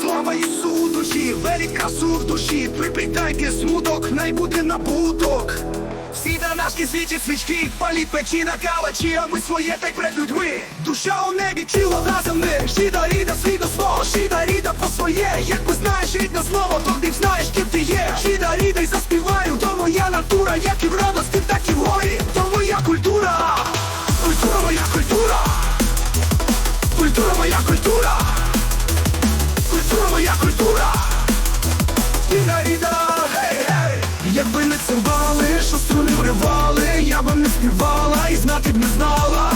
Слава Ісу у душі, вері красу в душі, припитайте смуток, най буде набуток. Всі на наші свічі свічки, паліть печі на калачі, а ми своє так перед людьми. Душа у небі, тіло на землі, Шіда ріда, світо свого, шіда ріда по своє. Як ти знаєш рідне слово, то ти знаєш, ким як і в радості, так і в горі, то моя культура. Культура моя культура. Культура моя культура. Культура моя культура. Ріда, ріда, гей, гей. Якби не цимбали, що струни вривали, я би не співала і знати б не знала.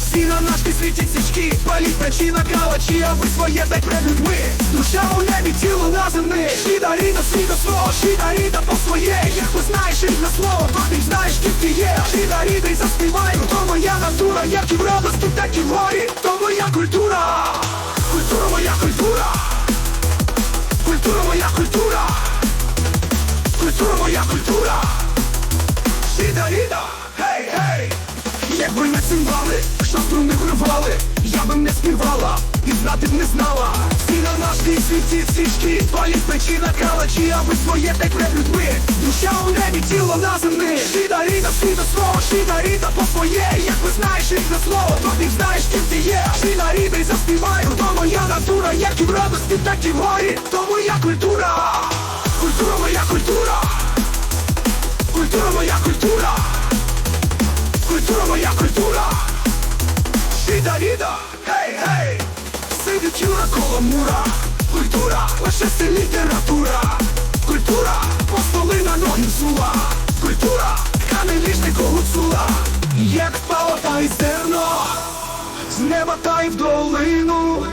Всі на нашій світі січки, паліть печі на калачі, а ви своє дай перед людьми. Душа у небі, тіло на землі. Шіда ріда, світа свого, шіда ріда по своє. Й заспіваю, то моя натура, як і в радості, так і в горі, Якби не цимбали, що струни вривали, я би не співала і знати б не знала. Всі на нашій світі свічки, паліть печі на калачі, а ви своє перед людьми. Душа у небі, тіло на землі. Шіда ріда, світа свого, шіда ріда по своє. Як ви знаєш рідне слово, то ти знаєш, ким ти є. Шіда ріда й заспіваю, то моя натура, як і в радості, так і в горі, то моя культура. Культура моя культура. Культура моя культура. Культура моя культура. Шіда ріда, гей, гей. Сидить юра коло мура. Культура, лише це література. Культура, постоли на ноги взула. Культура, ткани ліжнику гуцула. Як впало та й зерно, з неба та й в долину.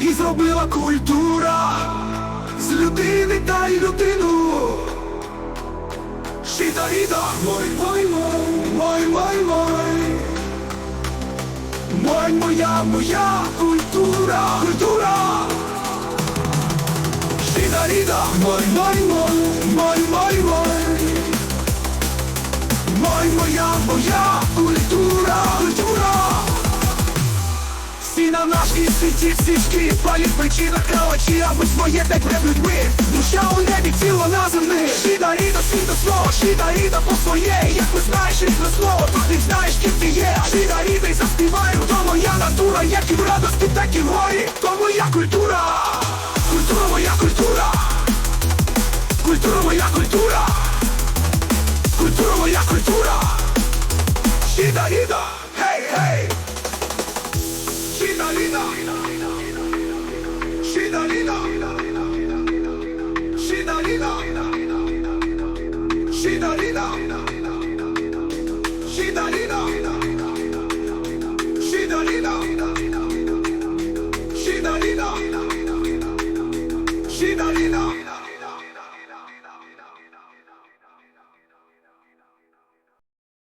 І зробила культура з людини та й людину. Шіда ріда, мой, мой, мой, мой, мой, мой. Мой, моя, моя культура, культура. Шіда ріда, мой, мой, мой, мой, мой, мой. Мой, моя, моя Всі на нашій світі свічки, паліть причина на калачі, а ми своє так перед людьми. Душа у небі, тіло на землі. Шіда ріда, до слово, шіда ріда по своє. Як ви знаєш рідне слово, то ти знаєш, ким ти є. Шіда ріда й заспіваю, то моя натура, як і в радості, так і в горі, то моя. Культура She don't need no.